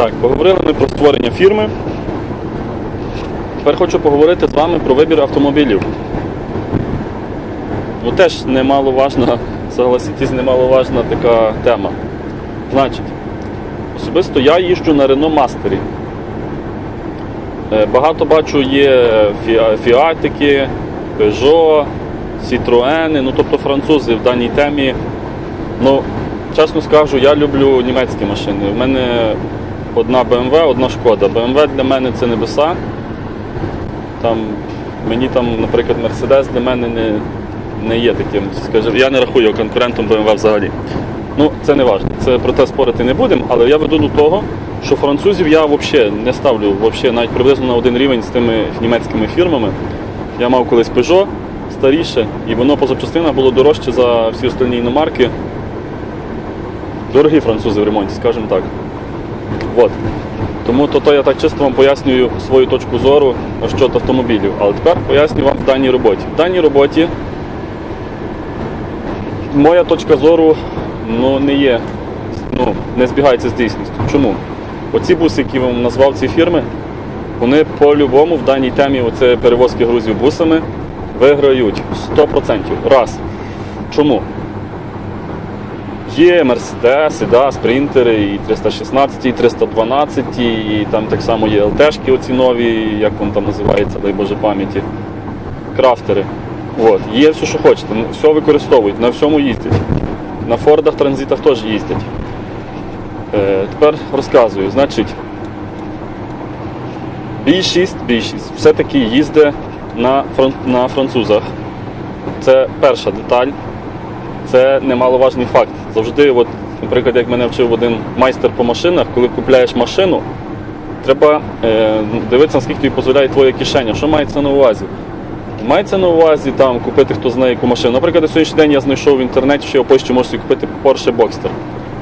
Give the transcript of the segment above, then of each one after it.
Так, поговорили ми про створення фірми. Тепер хочу поговорити з вами про вибір автомобілів. Ну теж немаловажна, согласитесь, немаловажна така тема. Значить, особисто я їжджу на Renault Мастері. Багато бачу є фіатики, Peugeot, Citroen, ну тобто французи в даній темі. Ну, чесно скажу, я люблю німецькі машини. У мене одна BMW, одна шкода. BMW для мене це небеса. Там, мені там, наприклад, Mercedes для мене не, не є таким. Скажімо, я не рахую конкурентом BMW взагалі. Ну, це не важливо. Це про те спорити не будемо, але я веду до того, що французів я взагалі не ставлю вообще, навіть приблизно на один рівень з тими німецькими фірмами. Я мав колись Peugeot старіше, і воно по запчастинах було дорожче за всі остальні іномарки. Дорогі французи в ремонті, скажімо так. От. Тому то, то я так чисто вам пояснюю свою точку зору щодо автомобілів. Але тепер поясню вам в даній роботі. В даній роботі моя точка зору ну, не є, ну, не збігається з дійсністю. Чому? Оці буси, які я вам назвав ці фірми, вони по-любому в даній темі оце перевозки грузів бусами виграють 100%. Раз. Чому? Є Мерседеси, да, спринтери, і 316, і 312, і там так само є ЛТшки оці нові, як вони там називаються, дай Боже пам'яті. Крафтери. От. Є все, що хочете, все використовують, на всьому їздять. На Фордах, транзитах теж їздять. Е, тепер розказую. Значить, більшість, більшість все-таки їздить на, фран- на французах. Це перша деталь це немаловажний факт. Завжди, от, наприклад, як мене вчив один майстер по машинах, коли купляєш машину, треба е, дивитися, наскільки тобі дозволяє твоя кишеня. Що мається на увазі? Мається на увазі там купити хто знає яку машину. Наприклад, на сьогоднішній день я знайшов в інтернеті, що я Польщі можу собі купити Porsche Boxster.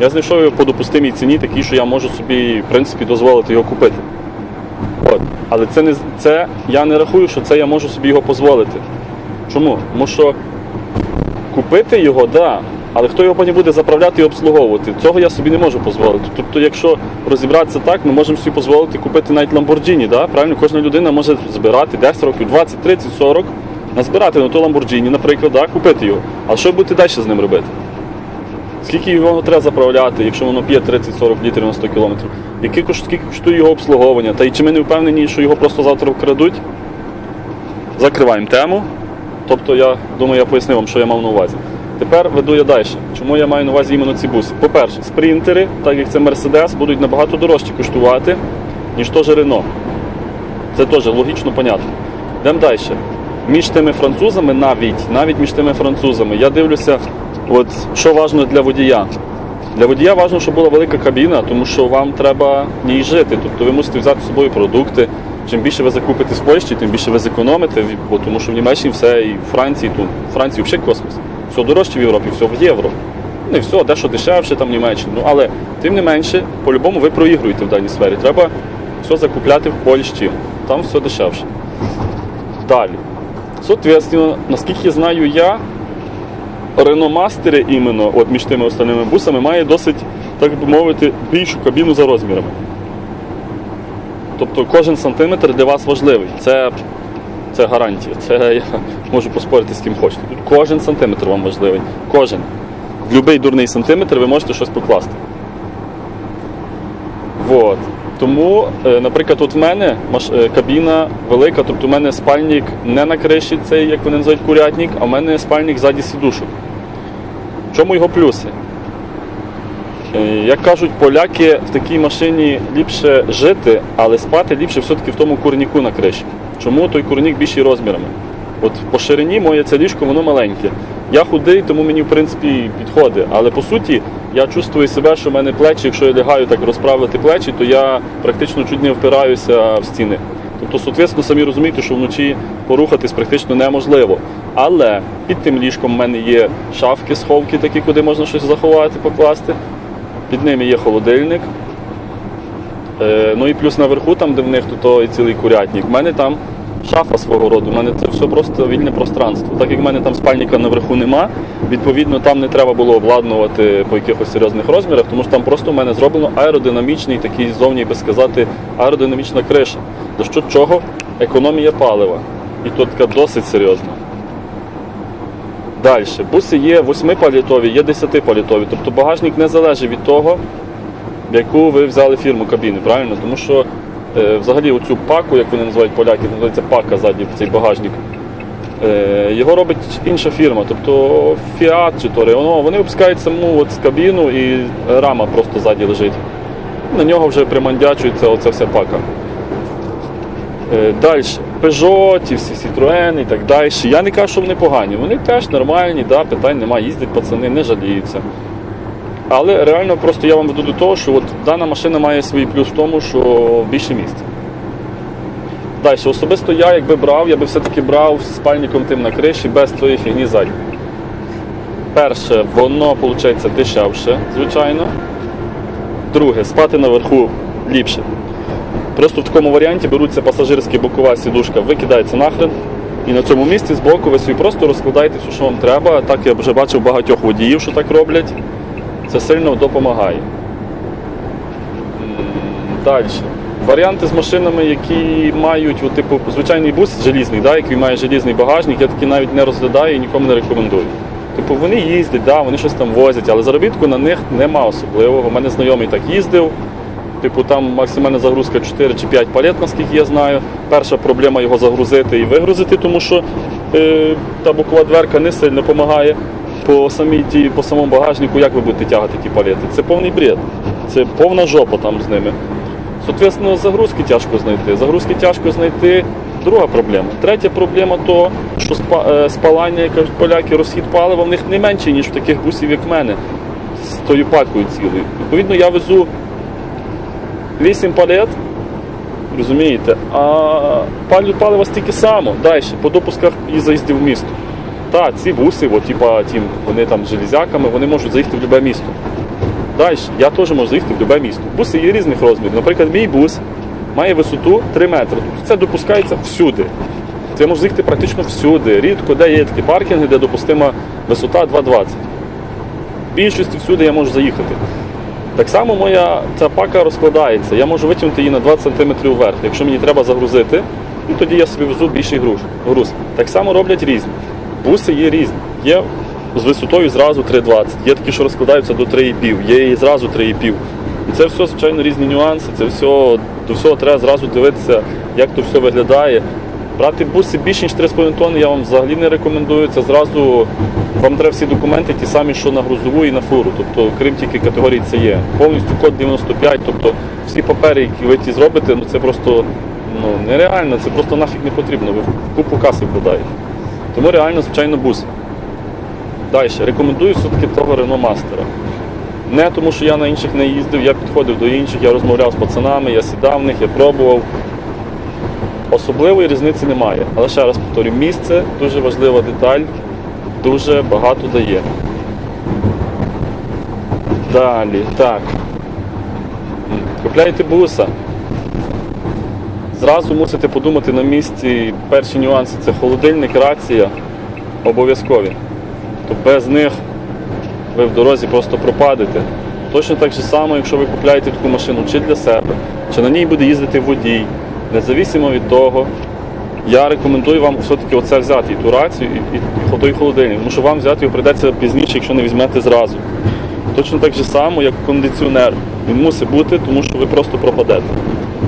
Я знайшов його по допустимій ціні, такій, що я можу собі, в принципі, дозволити його купити. От. Але це не це я не рахую, що це я можу собі його дозволити. Чому? Тому що Купити його, да. Але хто його потім буде заправляти і обслуговувати? Цього я собі не можу дозволити. Тобто, якщо розібратися так, ми можемо собі дозволити купити навіть Lamborghini, да? правильно? Кожна людина може збирати 10 років, 20, 30, 40, назбирати на то Lamborghini, наприклад, да? купити його. А що будете далі з ним робити? Скільки його треба заправляти, якщо воно п'є 30-40 літрів на 100 кілометрів? Кош- скільки коштує його обслуговування? Та й чи ми не впевнені, що його просто завтра вкрадуть? Закриваємо тему. Тобто, я думаю, я пояснив вам, що я мав на увазі. Тепер веду я далі. Чому я маю на увазі іменно ці буси? По-перше, спринтери, так як це Mercedes, будуть набагато дорожче коштувати, ніж теж Renault. Це теж логічно, понятно. Йдемо далі. Між тими французами, навіть, навіть між тими французами, я дивлюся, от, що важливо для водія. Для водія важливо, щоб була велика кабіна, тому що вам треба в ній жити. Тобто ви мусите взяти з собою продукти. Чим більше ви закупите з Польщі, тим більше ви зекономите, бо тому що в Німеччині все і в Франції, тут в Франції взагалі космос. Все дорожче в Європі, все в євро. Не все, дещо дешевше там в Німеччині. Ну але тим не менше, по-любому ви проігруєте в даній сфері. Треба все закупляти в Польщі. Там все дешевше. Далі. Соответственно, наскільки знаю я, Master іменно, от між тими остальними бусами, має досить, так би мовити, більшу кабіну за розмірами. Тобто кожен сантиметр для вас важливий. Це, це гарантія. Це я можу поспорити з ким хочете. Тут кожен сантиметр вам важливий. Кожен. В будь-який дурний сантиметр ви можете щось покласти. Вот. Тому, е, наприклад, от в мене е, кабіна велика, тобто в мене спальник не на криші, цей, як вони називають, курятник, а в мене спальник ззаді сідушок. В чому його плюси? Е, Як кажуть, поляки в такій машині ліпше жити, але спати ліпше все-таки в тому курніку на криші. Чому той курнік більший розмірами? От по ширині моє це ліжко, воно маленьке. Я худий, тому мені в принципі підходить. Але по суті я чувствую себе, що в мене плечі, якщо я лягаю так розправити плечі, то я практично чуть не впираюся в стіни. Тобто, соответственно, самі розумієте, що вночі порухатись практично неможливо. Але під тим ліжком в мене є шафки, сховки, такі, куди можна щось заховати, покласти. Під ними є холодильник. Е, ну і плюс наверху, там, де в них то, то і цілий курятник. У мене там шафа свого роду. У мене це все просто вільне пространство. Так як в мене там спальника наверху нема, відповідно там не треба було обладнувати по якихось серйозних розмірах, тому що там просто в мене зроблено аеродинамічний, такий зовні би сказати, аеродинамічна криша. За що чого? Економія палива. І то така досить серйозна. Далі. Буси є 8-палітові, є 10-палітові. Тобто багажник не залежить від того, яку ви взяли фірму кабіни, правильно? Тому що взагалі оцю паку, як вони називають поляки, називається пака ззаді, цей багажник. Е, його робить інша фірма, тобто Fiat чи то Renault, вони випускають саму от кабіну і рама просто ззаді лежить. На нього вже примандячується оця вся пака. Далі, Peugeot, ті всі Citroen і так далі. Я не кажу, що вони погані. Вони теж нормальні, да, питань немає, їздять пацани, не жаліються. Але реально просто я вам веду до того, що от дана машина має свій плюс в тому, що більше місця. Далі, особисто я, якби брав, я би все-таки брав спальником тим на криші без цієї фігні ззаді. Перше, воно виходить дешевше, звичайно. Друге, спати наверху ліпше. Просто в такому варіанті беруться пасажирська бокова сідушка, викидається нахрен. І на цьому місці збоку ви собі просто розкладаєте все, що вам треба. Так я вже бачив багатьох водіїв, що так роблять. Це сильно допомагає. Далі. Варіанти з машинами, які мають, типу, звичайний бус желізний, да, який має желізний багажник, я такі навіть не розглядаю і нікому не рекомендую. Типу, вони їздять, да, вони щось там возять, але заробітку на них нема особливого. У мене знайомий так їздив. Типу, там максимальна загрузка 4 чи 5 палет, наскільки я знаю. Перша проблема його загрузити і вигрузити, тому що е, та бокова дверка не сильно допомагає по самій по самому багажнику, як ви будете тягати ті палети. Це повний бред. Це повна жопа там з ними. Соответственно, загрузки тяжко знайти. Загрузки тяжко знайти. Друга проблема. Третя проблема то, що е, спалання, як кажуть поляки, розхід палива в них не менший, ніж в таких бусів, як в мене, з тою пакою цілою. Відповідно, я везу 8 палет, розумієте, а палю палива стільки само. Далі, по допусках і заїздів в місто. Та, ці буси, от, типа, ті, вони там з железяками, вони можуть заїхати в будь-яке місто. Далі, я теж можу заїхати в будь-яке місто. Буси є різних розмірів. Наприклад, мій бус має висоту 3 метри. Тобто це допускається всюди. Це може заїхати практично всюди. Рідко, де є такі паркінги, де допустима висота 2,20. Більшості всюди я можу заїхати. Так само моя ця пака розкладається. Я можу витягнути її на 20 см вверх. Якщо мені треба загрузити, і тоді я собі везу більший груз. Так само роблять різні. Буси є різні. Є з висотою зразу 3,20. Є такі, що розкладаються до 3,5, є і зразу 3,5. І це все, звичайно, різні нюанси. Це все, до всього треба зразу дивитися, як то все виглядає. Брати буси більше, ніж 3,5 тонни я вам взагалі не рекомендую. Це зразу вам треба всі документи ті самі, що на грузову і на фуру. Тобто, крім тільки категорії це є. Повністю код 95, тобто всі папери, які ви ті зробите, ну це просто ну, нереально, це просто нафіг не потрібно. Ви купу каси вкладаєте. Тому реально, звичайно, бус. Далі, рекомендую все-таки того Renault Master. Не тому, що я на інших не їздив, я підходив до інших, я розмовляв з пацанами, я сідав в них, я пробував. Особливої різниці немає. Але ще раз повторю, місце дуже важлива деталь, дуже багато дає. Далі, так. М, Купляєте буса. Зразу мусите подумати на місці. Перші нюанси це холодильник, рація обов'язкові. То без них ви в дорозі просто пропадете. Точно так же само, якщо ви купляєте таку машину чи для себе, чи на ній буде їздити водій, независимо від того, я рекомендую вам все-таки оце взяти, і ту рацію, і, і, і той холодильник, тому що вам взяти його прийдеться пізніше, якщо не візьмете зразу. Точно так же само, як кондиціонер. Він мусить бути, тому що ви просто пропадете.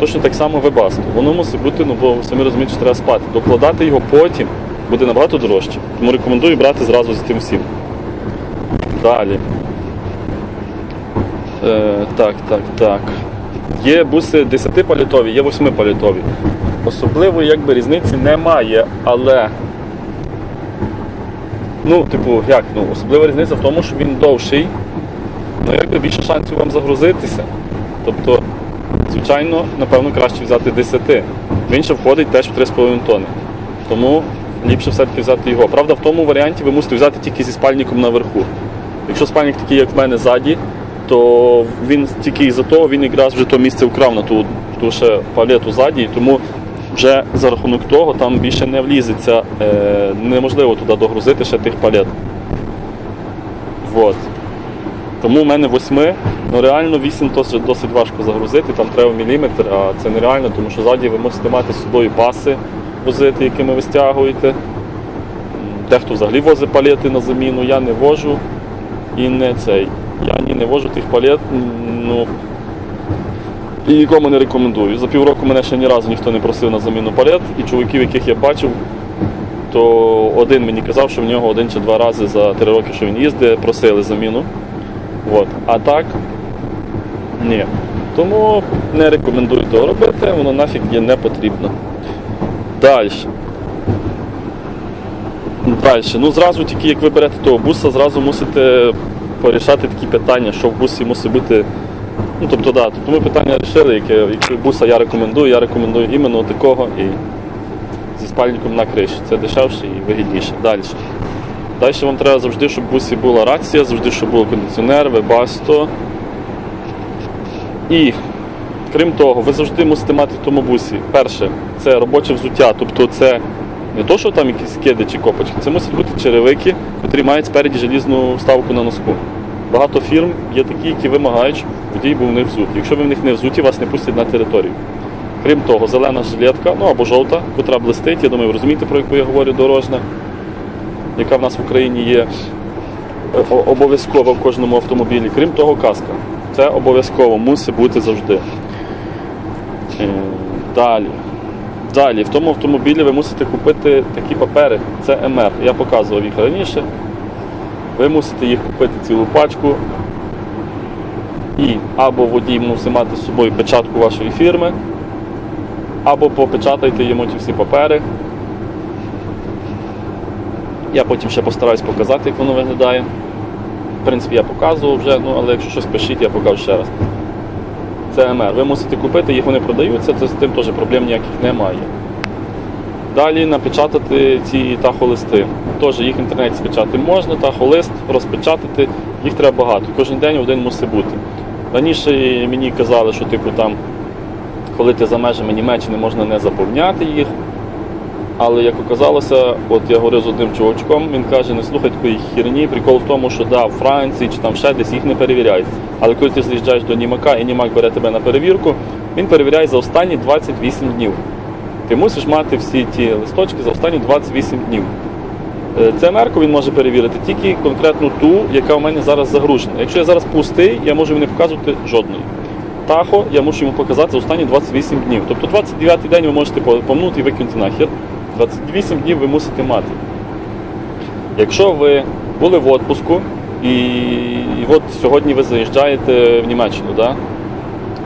Точно так само вебасто. Воно мусить бути, ну бо самі розумієте, що треба спати. Докладати його потім буде набагато дорожче. Тому рекомендую брати зразу з тим всім. Далі. Е, так, так, так. Є буси 10-палітові, є 8-палітові. Особливо якби різниці немає, але. Ну, типу, як? Ну, особлива різниця в тому, що він довший, ну якби більше шансів вам загрузитися. Тобто, звичайно, напевно, краще взяти 10. Він ще входить теж в 3,5 тонни. Тому ліпше все-таки взяти його. Правда, в тому варіанті ви мусите взяти тільки зі спальником наверху. Якщо спальник такий, як в мене ззаді, то він тільки із-за того він якраз вже то місце вкрав на ту, ту ще палету ззаді, і тому вже за рахунок того там більше не влізеться, е, неможливо туди догрузити ще тих палет. Вот. Тому в мене восьми, ну реально 8 досить, досить важко загрузити, там треба міліметр, а це нереально, тому що ззаді ви мусите мати з собою паси возити, якими ви стягуєте. Дехто взагалі возить палети на заміну, я не вожу і не цей. Я ні не вожу тих палет, ну і нікому не рекомендую. За півроку мене ще ні разу ніхто не просив на заміну палет, і чоловіків, яких я бачив, то один мені казав, що в нього один чи два рази за три роки, що він їздить, просили заміну. От. А так, ні. Тому не рекомендую того робити, воно нафіг є не потрібно. Далі. Далі. Ну, зразу тільки як ви берете того буса, зразу мусите порішати такі питання, що в бусі мусить бути. Ну, тобто, да, тобто ми питання вирішили, яке, яке буса я рекомендую. Я рекомендую іменно такого і зі спальником на криші. Це дешевше і вигідніше. Далі. Далі вам треба завжди, щоб в бусі була рація, завжди, щоб був кондиціонер, вебасто. І крім того, ви завжди мусите мати в тому бусі. Перше, це робоче взуття, тобто це не то, що там якісь киди чи копочки, це мусять бути черевики, які мають спереді желізну вставку на носку. Багато фірм є такі, які вимагають, щоб водій був не взутий. Якщо ви в них не взуті, вас не пустять на територію. Крім того, зелена жилетка, ну або жовта, котра блистить, я думаю, ви розумієте, про яку я говорю, дорожна, яка в нас в Україні є е, обов'язкова в кожному автомобілі. Крім того, каска. Це обов'язково мусить бути завжди. Е, Далі. Далі, в тому автомобілі ви мусите купити такі папери. Це МР. Я показував їх раніше. Ви мусите їх купити цілу пачку. І або водій мусить мати з собою печатку вашої фірми, або попечатайте йому ті всі папери. Я потім ще постараюсь показати, як воно виглядає. В принципі, я показував вже, ну, але якщо щось пишіть, я покажу ще раз. Це МР. Ви мусите купити, їх вони продаються, то з тим теж проблем ніяких немає. Далі напечатати ці тахолисти. Теж їх в інтернеті спечатати можна, тахолист розпечатати, їх треба багато. Кожен день один мусить бути. Раніше мені казали, що типу там, коли ти за межами Німеччини можна не заповняти їх. Але як оказалося, от я говорив з одним чувачком, він каже, не слухай такої херні, прикол в тому, що да, в Франції чи там ще десь їх не перевіряють. Але коли ти з'їжджаєш до Німака і Німак бере тебе на перевірку, він перевіряє за останні 28 днів. Ти мусиш мати всі ті листочки за останні 28 днів. Е, Це мерку він може перевірити тільки конкретну ту, яка у мене зараз загружена. Якщо я зараз пустий, я можу йому не показувати жодної. Тахо я мушу йому показати за останні 28 днів. Тобто 29 день ви можете помнути і викинути нахер. 28 днів ви мусите мати. Якщо ви були в відпуску і, от сьогодні ви заїжджаєте в Німеччину, да?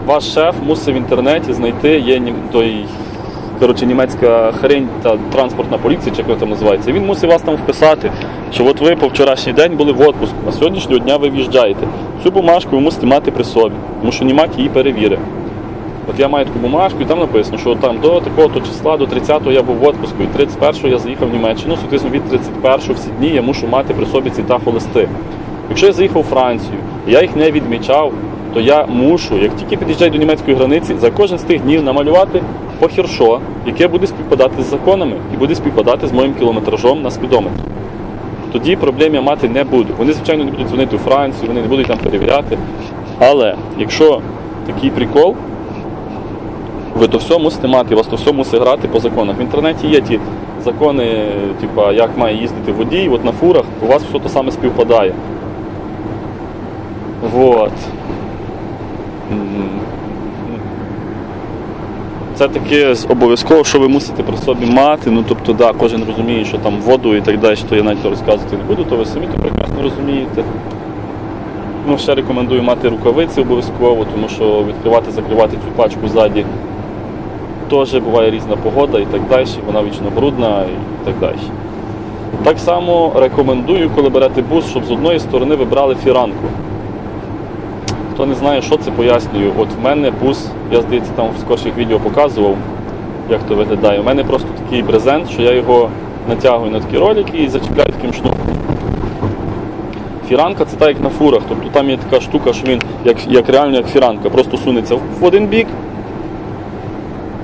ваш шеф мусить в інтернеті знайти, є той, коротше, німецька хрень та транспортна поліція, чи як там називається, він мусить вас там вписати, що от ви по вчорашній день були в відпуску, а сьогоднішнього дня ви в'їжджаєте. Цю бумажку ви мусите мати при собі, тому що німак її перевірить. От я маю таку бумажку, і там написано, що там до такого-то числа, до 30-го я був в відпуску, і 31-го я заїхав в Німеччину, соответственно, від 31-го всі дні я мушу мати при собі ці тахолисти. Якщо я заїхав у Францію, і я їх не відмічав, то я мушу, як тільки під'їжджаю до німецької границі, за кожен з тих днів намалювати похіршо, яке буде співпадати з законами і буде співпадати з моїм кілометражом на спідометр. Тоді проблем я мати не буду. Вони, звичайно, не будуть дзвонити у Францію, вони не будуть там перевіряти. Але якщо такий прикол, ви то все мусите мати, вас то все мусить грати по законах. В інтернеті є ті закони, типа, як має їздити водій, от на фурах у вас все то саме співпадає. Вот. Це таке обов'язково, що ви мусите при собі мати. Ну тобто, да, кожен розуміє, що там воду і так далі, то я навіть розказувати не буду, то ви самі то прекрасно розумієте. Ну, ще рекомендую мати рукавиці обов'язково, тому що відкривати, закривати цю пачку ззаді теж буває різна погода і так далі, вона вічно брудна і так далі. Так само рекомендую, коли берете бус, щоб з одної сторони ви брали фіранку. Хто не знає, що це, пояснюю. От в мене бус, я здається, там в скорших відео показував, як то виглядає. У мене просто такий брезент, що я його натягую на такі ролики і зачіпляю таким шнуром. Фіранка це так, як на фурах. Тобто там є така штука, що він як, як реально як фіранка, просто сунеться в один бік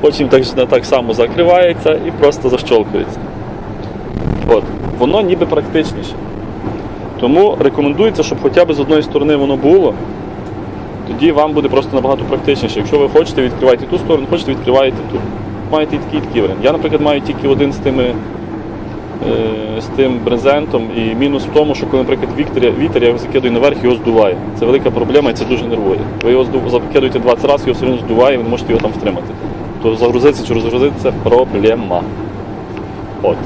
потім так, так само закривається і просто защолкується. От. Воно ніби практичніше. Тому рекомендується, щоб хоча б з одної сторони воно було, тоді вам буде просто набагато практичніше. Якщо ви хочете, відкривайте ту сторону, хочете, відкриваєте ту. Маєте і такий і такий варіант. Я, наприклад, маю тільки один з тими е, з тим брезентом, і мінус в тому, що коли, наприклад, вітер, вітер я його закидую наверх, його здуває. Це велика проблема і це дуже нервує. Ви його закидуєте 20 разів, його все одно здуває, і ви не можете його там втримати. То загрузитися чи розгрузитися проблема. От.